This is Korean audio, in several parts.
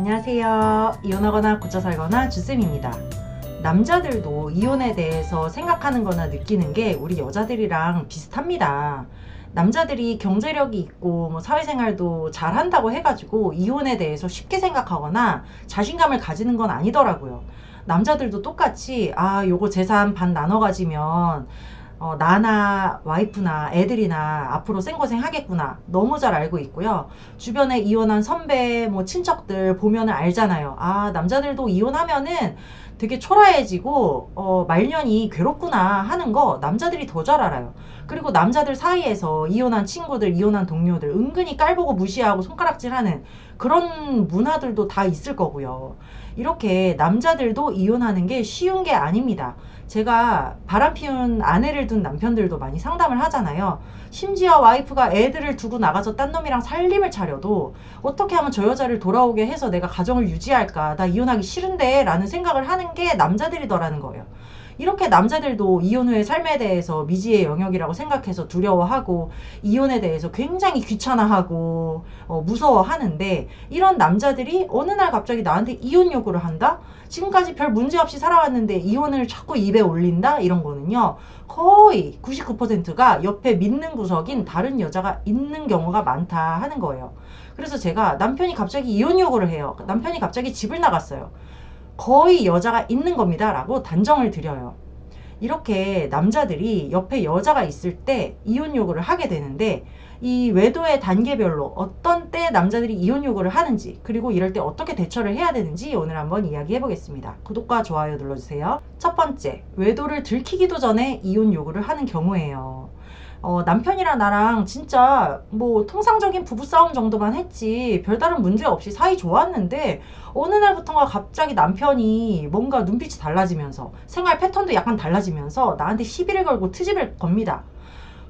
안녕하세요. 이혼하거나 고쳐 살거나 주쌤입니다. 남자들도 이혼에 대해서 생각하는 거나 느끼는 게 우리 여자들이랑 비슷합니다. 남자들이 경제력이 있고 뭐 사회생활도 잘 한다고 해가지고 이혼에 대해서 쉽게 생각하거나 자신감을 가지는 건 아니더라고요. 남자들도 똑같이 아 요거 재산 반 나눠 가지면 어, 나나 와이프나 애들이나 앞으로 생고생 하겠구나 너무 잘 알고 있고요. 주변에 이혼한 선배 뭐 친척들 보면은 알잖아요. 아 남자들도 이혼하면은 되게 초라해지고 어, 말년이 괴롭구나 하는 거 남자들이 더 잘 알아요. 그리고 남자들 사이에서 이혼한 친구들, 이혼한 동료들 은근히 깔보고 무시하고 손가락질하는 그런 문화들도 다 있을 거고요. 이렇게 남자들도 이혼하는 게 쉬운 게 아닙니다. 제가 바람 피운 아내를 둔 남편들도 많이 상담을 하잖아요. 심지어 와이프가 애들을 두고 나가서 딴 놈이랑 살림을 차려도 어떻게 하면 저 여자를 돌아오게 해서 내가 가정을 유지할까? 나 이혼하기 싫은데? 라는 생각을 하는 게 남자들이더라는 거예요. 이렇게 남자들도 이혼 후의 삶에 대해서 미지의 영역이라고 생각해서 두려워하고 이혼에 대해서 굉장히 귀찮아하고 어, 무서워하는데 이런 남자들이 어느 날 갑자기 나한테 이혼 요구를 한다? 지금까지 별 문제 없이 살아왔는데 이혼을 자꾸 입에 올린다? 이런 거는요. 거의 99%가 옆에 믿는 구석인 다른 여자가 있는 경우가 많다 하는 거예요. 그래서 제가 남편이 갑자기 이혼 요구를 해요. 남편이 갑자기 집을 나갔어요. 거의 여자가 있는 겁니다. 라고 단정을 드려요. 이렇게 남자들이 옆에 여자가 있을 때 이혼 요구를 하게 되는데 이 외도의 단계별로 어떤 때 남자들이 이혼 요구를 하는지 그리고 이럴 때 어떻게 대처를 해야 되는지 오늘 한번 이야기해 보겠습니다. 구독과 좋아요 눌러주세요. 첫 번째, 외도를 들키기도 전에 이혼 요구를 하는 경우예요. 어, 남편이랑 나랑 진짜 뭐 통상적인 부부싸움 정도만 했지 별다른 문제 없이 사이 좋았는데 어느 날부터가 갑자기 남편이 뭔가 눈빛이 달라지면서 생활 패턴도 약간 달라지면서 나한테 시비를 걸고 트집을 겁니다.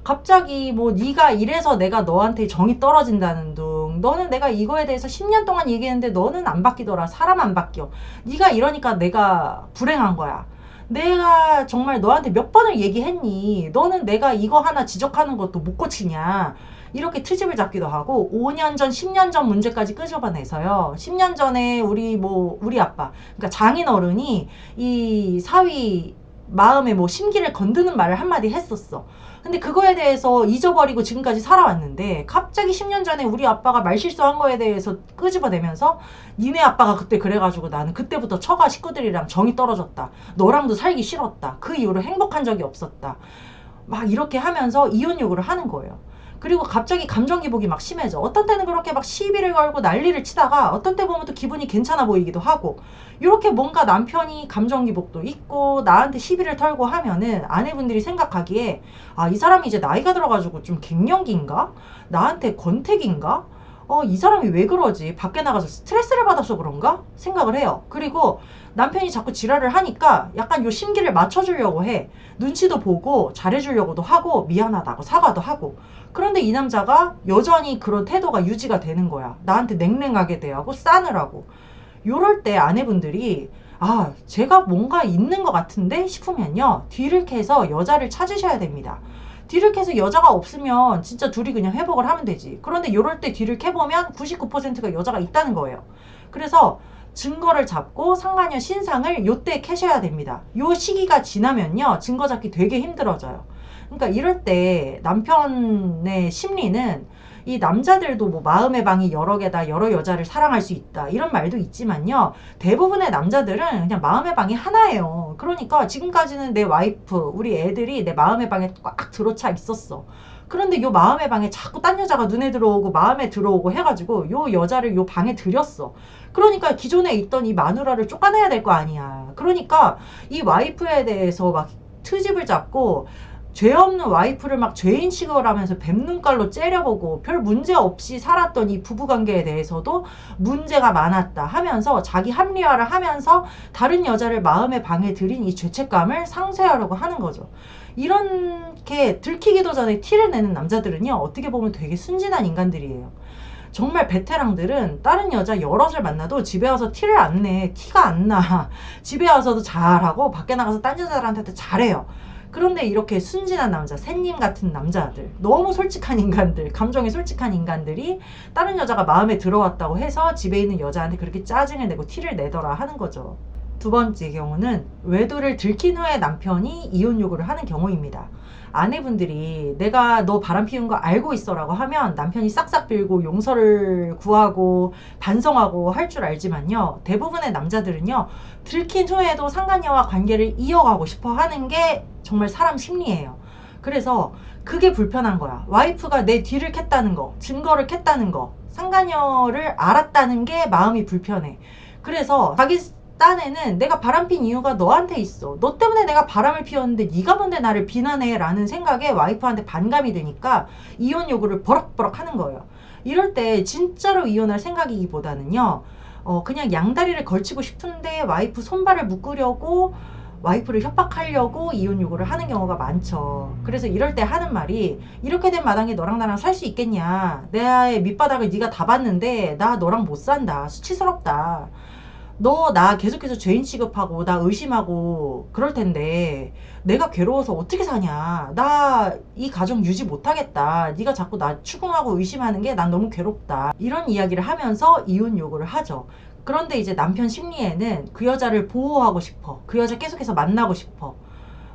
갑자기 뭐 네가 이래서 내가 너한테 정이 떨어진다는 둥 너는 내가 이거에 대해서 10년 동안 얘기했는데 너는 안 바뀌더라. 사람 안 바뀌어. 네가 이러니까 내가 불행한 거야 내가 정말 너한테 몇 번을 얘기했니? 너는 내가 이거 하나 지적하는 것도 못 고치냐? 이렇게 트집을 잡기도 하고 5년 전 10년 전 문제까지 끄집어내서요. 10년 전에 우리 뭐 우리 아빠 그러니까 장인 어른이 이 사위 마음에 뭐 심기를 건드는 말을 한마디 했었어. 근데 그거에 대해서 잊어버리고 지금까지 살아왔는데 갑자기 10년 전에 우리 아빠가 말 실수한 거에 대해서 끄집어내면서 니네 아빠가 그때 그래가지고 나는 그때부터 처가 식구들이랑 정이 떨어졌다. 너랑도 살기 싫었다. 그 이후로 행복한 적이 없었다. 막 이렇게 하면서 이혼 요구를 하는 거예요. 그리고 갑자기 감정 기복이 막 심해져. 어떤 때는 그렇게 막 시비를 걸고 난리를 치다가 어떤 때 보면 또 기분이 괜찮아 보이기도 하고 이렇게 뭔가 남편이 감정 기복도 있고 나한테 시비를 털고 하면은 아내분들이 생각하기에 아 이 사람이 이제 나이가 들어가지고 좀 갱년기인가? 나한테 권태기인가? 어, 이 사람이 왜 그러지? 밖에 나가서 스트레스를 받아서 그런가? 생각을 해요. 그리고 남편이 자꾸 지랄을 하니까 약간 요 심기를 맞춰주려고 해. 눈치도 보고 잘해주려고도 하고 미안하다고 사과도 하고. 그런데 이 남자가 여전히 그런 태도가 유지가 되는 거야. 나한테 냉랭하게 대하고 싸늘하고. 요럴 때 아내분들이 아, 제가 뭔가 있는 것 같은데 싶으면요. 뒤를 캐서 여자를 찾으셔야 됩니다. 뒤를 캐서 여자가 없으면 진짜 둘이 그냥 회복을 하면 되지. 그런데 요럴 때 뒤를 캐보면 99%가 여자가 있다는 거예요. 그래서 증거를 잡고 상관녀 신상을 요때 캐셔야 됩니다. 요 시기가 지나면요. 증거 잡기 되게 힘들어져요. 그러니까 이럴 때 남편의 심리는 이 남자들도 뭐 마음의 방이 여러 개다, 여러 여자를 사랑할 수 있다, 이런 말도 있지만요. 대부분의 남자들은 그냥 마음의 방이 하나예요. 그러니까 지금까지는 내 와이프, 우리 애들이 내 마음의 방에 꽉 들어차 있었어. 그런데 요 마음의 방에 자꾸 딴 여자가 눈에 들어오고 마음에 들어오고 해가지고 요 여자를 요 방에 들였어. 그러니까 기존에 있던 이 마누라를 쫓아내야 될 거 아니야. 그러니까 이 와이프에 대해서 막 트집을 잡고 죄 없는 와이프를 막 죄인 취급을 하면서 뱀눈깔로 째려보고 별 문제 없이 살았던 이 부부관계에 대해서도 문제가 많았다 하면서 자기 합리화를 하면서 다른 여자를 마음의 방에 들인 이 죄책감을 상쇄하려고 하는 거죠. 이렇게 들키기도 전에 티를 내는 남자들은요, 어떻게 보면 되게 순진한 인간들이에요. 정말 베테랑들은 다른 여자 여럿을 만나도 집에 와서 티를 안 내. 티가 안 나. 집에 와서도 잘하고 밖에 나가서 딴 여자들한테도 잘해요. 그런데 이렇게 순진한 남자, 새님 같은 남자들, 너무 솔직한 인간들, 감정이 솔직한 인간들이 다른 여자가 마음에 들어왔다고 해서 집에 있는 여자한테 그렇게 짜증을 내고 티를 내더라 하는 거죠. 두 번째 경우는 외도를 들킨 후에 남편이 이혼 요구를 하는 경우입니다. 아내분들이 내가 너 바람 피운 거 알고 있어라고 하면 남편이 싹싹 빌고 용서를 구하고 반성하고 할 줄 알지만요. 대부분의 남자들은요. 들킨 후에도 상간녀와 관계를 이어가고 싶어 하는 게 정말 사람 심리예요. 그래서 그게 불편한 거야. 와이프가 내 뒤를 캤다는 거, 증거를 캤다는 거, 상간녀를 알았다는 게 마음이 불편해. 그래서 자기 딴에는 내가 바람 핀 이유가 너한테 있어. 너 때문에 내가 바람을 피웠는데 네가 뭔데 나를 비난해 라는 생각에 와이프한테 반감이 드니까 이혼 요구를 버럭버럭 하는 거예요. 이럴 때 진짜로 이혼할 생각이기보다는요. 어, 그냥 양다리를 걸치고 싶은데 와이프 손발을 묶으려고 와이프를 협박하려고 이혼 요구를 하는 경우가 많죠. 그래서 이럴 때 하는 말이 이렇게 된 마당에 너랑 나랑 살 수 있겠냐. 내 밑바닥을 네가 다 봤는데 나 너랑 못 산다. 수치스럽다. 너 나 계속해서 죄인 취급하고 나 의심하고 그럴 텐데 내가 괴로워서 어떻게 사냐. 나 이 가정 유지 못하겠다. 네가 자꾸 나 추궁하고 의심하는 게 난 너무 괴롭다. 이런 이야기를 하면서 이혼 요구를 하죠. 그런데 이제 남편 심리에는 그 여자를 보호하고 싶어. 그 여자 계속해서 만나고 싶어.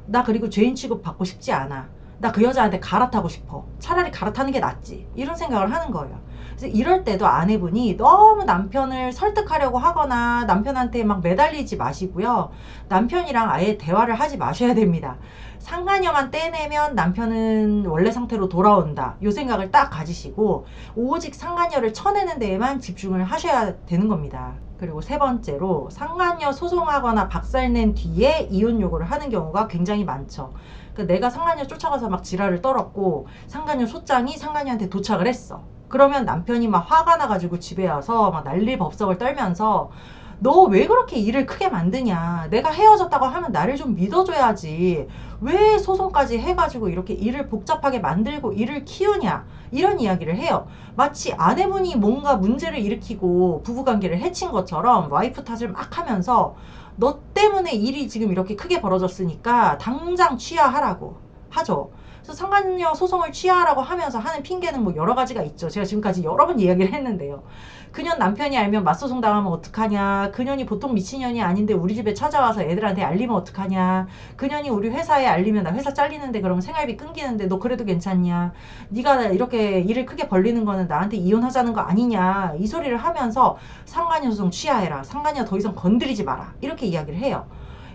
나 그리고 죄인 취급 받고 싶지 않아. 나 그 여자한테 갈아타고 싶어. 차라리 갈아타는 게 낫지. 이런 생각을 하는 거예요. 이럴 때도 아내분이 너무 남편을 설득하려고 하거나 남편한테 막 매달리지 마시고요. 남편이랑 아예 대화를 하지 마셔야 됩니다. 상간녀만 떼내면 남편은 원래 상태로 돌아온다. 요 생각을 딱 가지시고 오직 상간녀를 쳐내는 데에만 집중을 하셔야 되는 겁니다. 그리고 세 번째로 상간녀 소송하거나 박살낸 뒤에 이혼 요구를 하는 경우가 굉장히 많죠. 그 내가 상간녀 쫓아가서 막 지랄을 떨었고 상간녀 소장이 상간녀한테 도착을 했어. 그러면 남편이 막 화가 나가지고 집에 와서 막 난리 법석을 떨면서 너 왜 그렇게 일을 크게 만드냐. 내가 헤어졌다고 하면 나를 좀 믿어줘야지. 왜 소송까지 해가지고 이렇게 일을 복잡하게 만들고 일을 키우냐. 이런 이야기를 해요. 마치 아내분이 뭔가 문제를 일으키고 부부관계를 해친 것처럼 와이프 탓을 막 하면서 너 때문에 일이 지금 이렇게 크게 벌어졌으니까 당장 취하하라고 하죠. 그래서 상간녀 소송을 취하라고 하면서 하는 핑계는 뭐 여러 가지가 있죠. 제가 지금까지 여러 번 이야기를 했는데요. 그년 남편이 알면 맞소송 당하면 어떡하냐. 그년이 보통 미친년이 아닌데 우리 집에 찾아와서 애들한테 알리면 어떡하냐. 그년이 우리 회사에 알리면 나 회사 잘리는데 그러면 생활비 끊기는데 너 그래도 괜찮냐. 네가 이렇게 일을 크게 벌리는 거는 나한테 이혼하자는 거 아니냐. 이 소리를 하면서 상간녀 소송 취하해라. 상간녀 더 이상 건드리지 마라. 이렇게 이야기를 해요.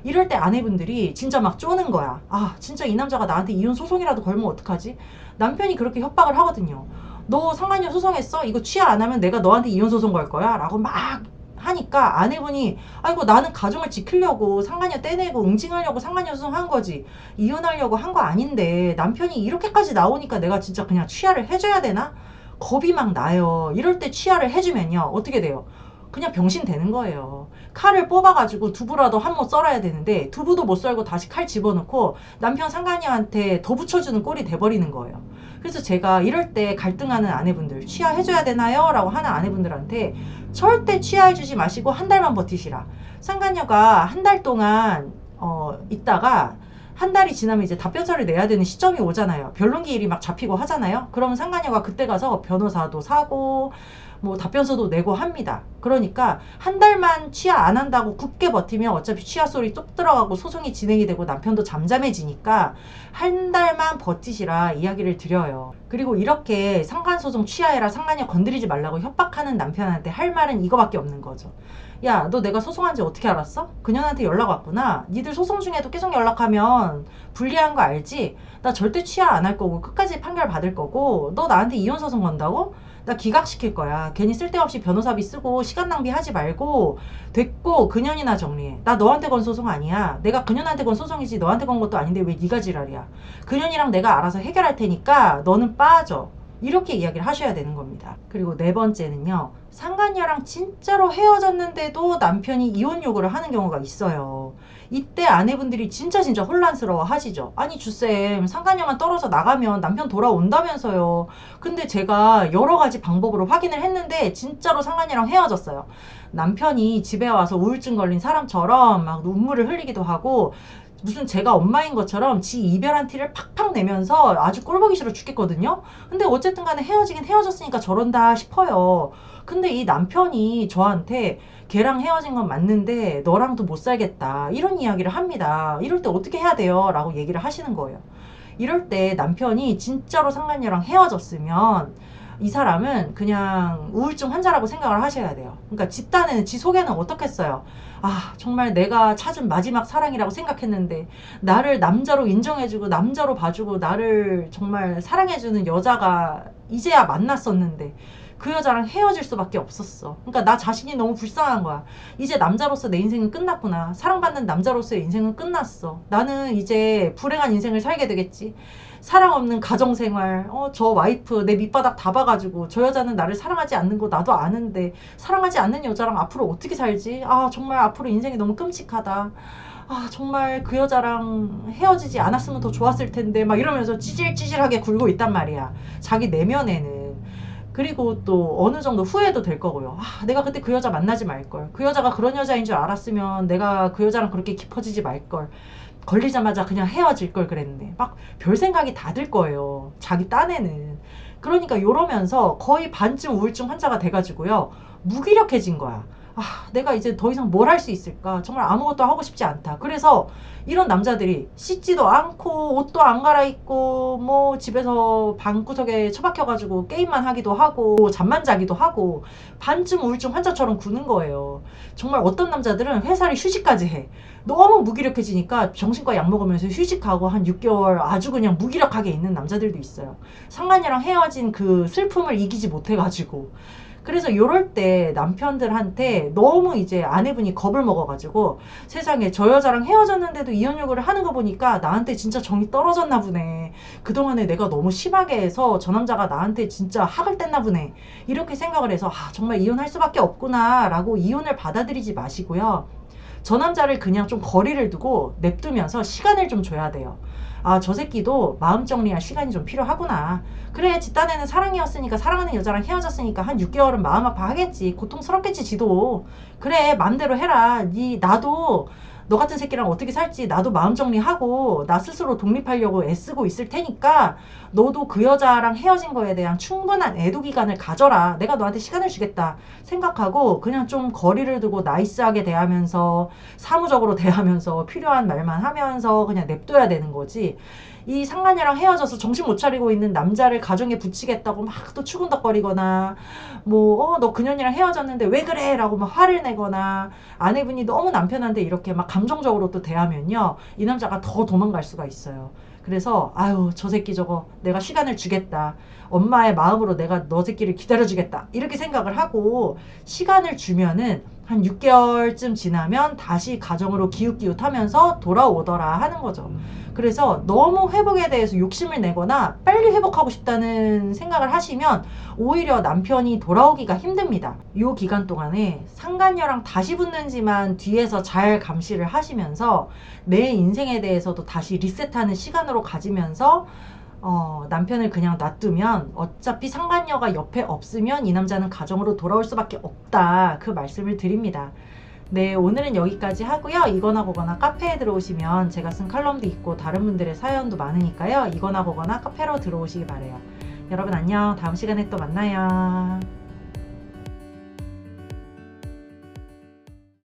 이럴 때 아내분들이 진짜 막 쪼는 거야. 아, 진짜 이 남자가 나한테 이혼 소송이라도 걸면 어떡하지? 남편이 그렇게 협박을 하거든요. 너 상간녀 소송했어? 이거 취하 안 하면 내가 너한테 이혼 소송 걸 거야? 라고 막 하니까 아내분이 아이고 나는 가정을 지키려고 상간녀 떼내고 응징하려고 상간녀 소송한 거지 이혼하려고 한 거 아닌데 남편이 이렇게까지 나오니까 내가 진짜 그냥 취하를 해줘야 되나? 겁이 막 나요. 이럴 때 취하를 해주면요 어떻게 돼요? 그냥 병신 되는 거예요. 칼을 뽑아가지고 두부라도 한 모 썰어야 되는데 두부도 못 썰고 다시 칼 집어넣고 남편 상간녀한테 더 붙여주는 꼴이 돼버리는 거예요. 그래서 제가 이럴 때 갈등하는 아내분들 취하해줘야 되나요? 라고 하는 아내분들한테 절대 취하해주지 마시고 한 달만 버티시라. 상간녀가 한 달 동안 어, 있다가 한 달이 지나면 이제 답변서를 내야 되는 시점이 오잖아요. 변론기 일이 막 잡히고 하잖아요. 그러면 상간녀가 그때 가서 변호사도 사고 뭐 답변서도 내고 합니다. 그러니까 한 달만 취하 안 한다고 굳게 버티면 어차피 취하 소리 쏙 들어가고 소송이 진행이 되고 남편도 잠잠해지니까 한 달만 버티시라 이야기를 드려요. 그리고 이렇게 상간소송 취하해라 상간녀 건드리지 말라고 협박하는 남편한테 할 말은 이거밖에 없는 거죠. 야, 너 내가 소송한지 어떻게 알았어? 그년한테 연락 왔구나. 니들 소송 중에도 계속 연락하면 불리한 거 알지? 나 절대 취하 안 할 거고 끝까지 판결 받을 거고 너 나한테 이혼 소송 건다고? 나 기각시킬 거야. 괜히 쓸데없이 변호사비 쓰고 시간 낭비하지 말고 됐고 그년이나 정리해. 나 너한테 건 소송 아니야. 내가 그년한테 건 소송이지 너한테 건 것도 아닌데 왜 네가 지랄이야. 그년이랑 내가 알아서 해결할 테니까 너는 빠져. 이렇게 이야기를 하셔야 되는 겁니다. 그리고 네 번째는요. 상간녀랑 진짜로 헤어졌는데도 남편이 이혼 요구를 하는 경우가 있어요. 이때 아내분들이 진짜 진짜 혼란스러워 하시죠. 아니 주쌤 상간녀만 떨어져 나가면 남편 돌아온다면서요. 근데 제가 여러 가지 방법으로 확인을 했는데 진짜로 상간녀랑 헤어졌어요. 남편이 집에 와서 우울증 걸린 사람처럼 막 눈물을 흘리기도 하고 무슨 제가 엄마인 것처럼 지 이별한 티를 팍팍 내면서 아주 꼴보기 싫어 죽겠거든요. 근데 어쨌든 간에 헤어지긴 헤어졌으니까 저런다 싶어요. 근데 이 남편이 저한테 걔랑 헤어진 건 맞는데 너랑도 못 살겠다. 이런 이야기를 합니다. 이럴 때 어떻게 해야 돼요? 라고 얘기를 하시는 거예요. 이럴 때 남편이 진짜로 상간녀랑 헤어졌으면 이 사람은 그냥 우울증 환자라고 생각을 하셔야 돼요. 그러니까 집단에는 지 속에는 어떻겠어요? 아, 정말 내가 찾은 마지막 사랑이라고 생각했는데 나를 남자로 인정해주고 남자로 봐주고 나를 정말 사랑해주는 여자가 이제야 만났었는데 그 여자랑 헤어질 수밖에 없었어. 그러니까 나 자신이 너무 불쌍한 거야. 이제 남자로서 내 인생은 끝났구나. 사랑받는 남자로서의 인생은 끝났어. 나는 이제 불행한 인생을 살게 되겠지. 사랑 없는 가정 생활, 어, 저 와이프 내 밑바닥 다 봐가지고 저 여자는 나를 사랑하지 않는 거 나도 아는데 사랑하지 않는 여자랑 앞으로 어떻게 살지? 아, 정말 앞으로 인생이 너무 끔찍하다. 아, 정말 그 여자랑 헤어지지 않았으면 더 좋았을 텐데 막 이러면서 찌질찌질하게 굴고 있단 말이야. 자기 내면에는. 그리고 또 어느 정도 후회도 될 거고요. 아, 내가 그때 그 여자 만나지 말걸. 그 여자가 그런 여자인 줄 알았으면 내가 그 여자랑 그렇게 깊어지지 말걸. 걸리자마자 그냥 헤어질 걸 그랬는데. 막별 생각이 다 들 거예요. 자기 딴에는. 그러니까 이러면서 거의 반쯤 우울증 환자가 돼가지고요. 무기력해진 거야. 아, 내가 이제 더 이상 뭘 할 수 있을까? 정말 아무것도 하고 싶지 않다. 그래서 이런 남자들이 씻지도 않고 옷도 안 갈아입고 뭐 집에서 방구석에 처박혀가지고 게임만 하기도 하고 잠만 자기도 하고 반쯤 우울증 환자처럼 구는 거예요. 정말 어떤 남자들은 회사를 휴직까지 해. 너무 무기력해지니까 정신과 약 먹으면서 휴직하고 한 6개월 아주 그냥 무기력하게 있는 남자들도 있어요. 상간녀랑 헤어진 그 슬픔을 이기지 못해가지고. 그래서 요럴 때 남편들한테 너무 이제 아내분이 겁을 먹어가지고 세상에 저 여자랑 헤어졌는데도 이혼 요구를 하는 거 보니까 나한테 진짜 정이 떨어졌나 보네. 그동안에 내가 너무 심하게 해서 저 남자가 나한테 진짜 학을 뗐나 보네. 이렇게 생각을 해서 아, 정말 이혼할 수밖에 없구나 라고 이혼을 받아들이지 마시고요. 저 남자를 그냥 좀 거리를 두고 냅두면서 시간을 좀 줘야 돼요. 아, 저 새끼도 마음 정리할 시간이 좀 필요하구나. 그래, 집단에는 사랑이었으니까, 사랑하는 여자랑 헤어졌으니까 한 6개월은 마음 아파하겠지. 고통스럽겠지, 지도. 그래, 마음대로 해라. 니, 나도 너 같은 새끼랑 어떻게 살지 나도 마음 정리하고 나 스스로 독립하려고 애쓰고 있을 테니까 너도 그 여자랑 헤어진 거에 대한 충분한 애도 기간을 가져라. 내가 너한테 시간을 주겠다. 생각하고 그냥 좀 거리를 두고 나이스하게 대하면서 사무적으로 대하면서 필요한 말만 하면서 그냥 냅둬야 되는 거지. 이 상간녀랑 헤어져서 정신 못 차리고 있는 남자를 가정에 붙이겠다고 막 또 추근덕거리거나 뭐 어 너 그년이랑 헤어졌는데 왜 그래? 라고 막 화를 내거나 아내분이 너무 남편한테 이렇게 막 감정적으로 또 대하면요. 이 남자가 더 도망갈 수가 있어요. 그래서 아유 저 새끼 저거 내가 시간을 주겠다. 엄마의 마음으로 내가 너 새끼를 기다려주겠다. 이렇게 생각을 하고 시간을 주면은 한 6개월쯤 지나면 다시 가정으로 기웃기웃하면서 돌아오더라 하는 거죠. 그래서 너무 회복에 대해서 욕심을 내거나 빨리 회복하고 싶다는 생각을 하시면 오히려 남편이 돌아오기가 힘듭니다. 이 기간 동안에 상간녀랑 다시 붙는지만 뒤에서 잘 감시를 하시면서 내 인생에 대해서도 다시 리셋하는 시간으로 가지면서 어, 남편을 그냥 놔두면 어차피 상간녀가 옆에 없으면 이 남자는 가정으로 돌아올 수밖에 없다. 그 말씀을 드립니다. 네, 오늘은 여기까지 하고요. 이거나 보거나 카페에 들어오시면 제가 쓴 칼럼도 있고 다른 분들의 사연도 많으니까요. 이거나 보거나 카페로 들어오시기 바래요. 여러분 안녕. 다음 시간에 또 만나요.